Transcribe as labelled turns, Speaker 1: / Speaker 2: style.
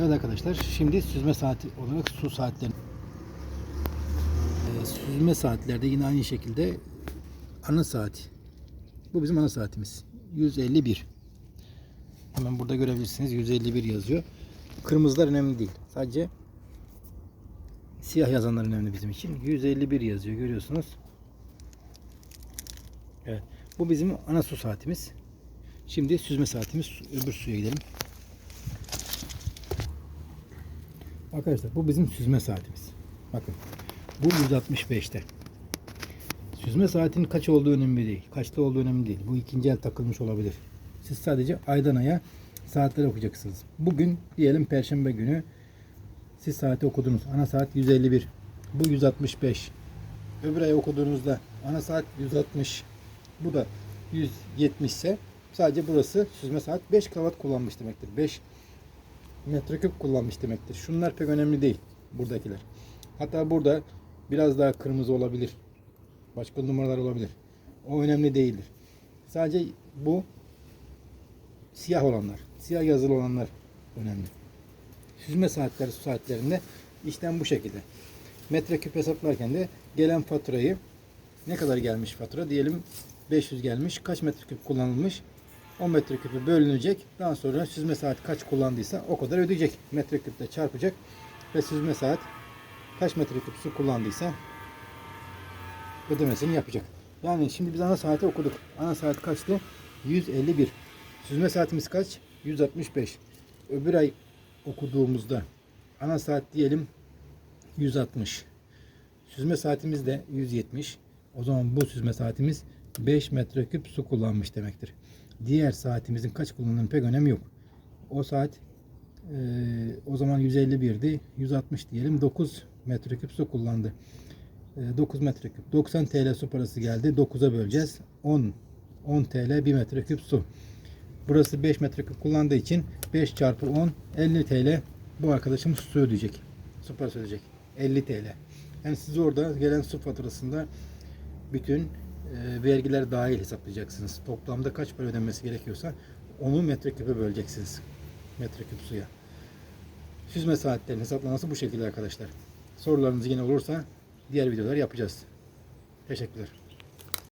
Speaker 1: Evet arkadaşlar şimdi süzme saati olarak su saatleri. Ee, süzme saatlerde yine aynı şekilde ana saati. Bu bizim ana saatimiz. 151. Hemen burada görebilirsiniz 151 yazıyor. Kırmızılar önemli değil. Sadece siyah yazanlar önemli bizim için. 151 yazıyor görüyorsunuz. Evet. Bu bizim ana su saatimiz. Şimdi süzme saatimiz öbür suya gidelim. Arkadaşlar bu bizim süzme saatimiz. Bakın. Bu 165'te. Süzme saatin kaç olduğu önemli değil. Kaçta olduğu önemli değil. Bu ikinci el takılmış olabilir. Siz sadece aydan aya saatleri okuyacaksınız. Bugün diyelim perşembe günü siz saati okudunuz. Ana saat 151. Bu 165. Öbür ay okuduğunuzda ana saat 160. Bu da 170 ise sadece burası süzme saat 5 kravat kullanmış demektir. 5 metreküp kullanmış demektir. Şunlar pek önemli değil. Buradakiler. Hatta burada biraz daha kırmızı olabilir. Başka numaralar olabilir. O önemli değildir. Sadece bu siyah olanlar, siyah yazılı olanlar önemli. Süzme saatleri su saatlerinde işlem bu şekilde. Metreküp hesaplarken de gelen faturayı ne kadar gelmiş fatura? Diyelim 500 gelmiş. Kaç metreküp kullanılmış? 10 metreküpü bölünecek. Daha sonra süzme saat kaç kullandıysa o kadar ödeyecek. Metreküple çarpacak ve süzme saat kaç metreküp su kullandıysa ödemesini yapacak. Yani şimdi biz ana saati okuduk. Ana saat kaçtı? 151. Süzme saatimiz kaç? 165. Öbür ay okuduğumuzda ana saat diyelim 160. Süzme saatimiz de 170. O zaman bu süzme saatimiz 5 metreküp su kullanmış demektir. Diğer saatimizin kaç kullandığının pek önemi yok. O saat e, o zaman 151'di. 160 diyelim 9 metreküp su kullandı. E, 9 metreküp. 90 TL su parası geldi. 9'a böleceğiz. 10 10 TL 1 metreküp su. Burası 5 metreküp kullandığı için 5 çarpı 10 50 TL bu arkadaşımız su ödeyecek. Su parası ödeyecek. 50 TL. Yani siz orada gelen su faturasında bütün e, vergiler dahil hesaplayacaksınız. Toplamda kaç para ödenmesi gerekiyorsa onu metreküpe böleceksiniz. Metreküp suya. Süzme saatlerin hesaplaması bu şekilde arkadaşlar. Sorularınız yine olursa diğer videolar yapacağız. Teşekkürler.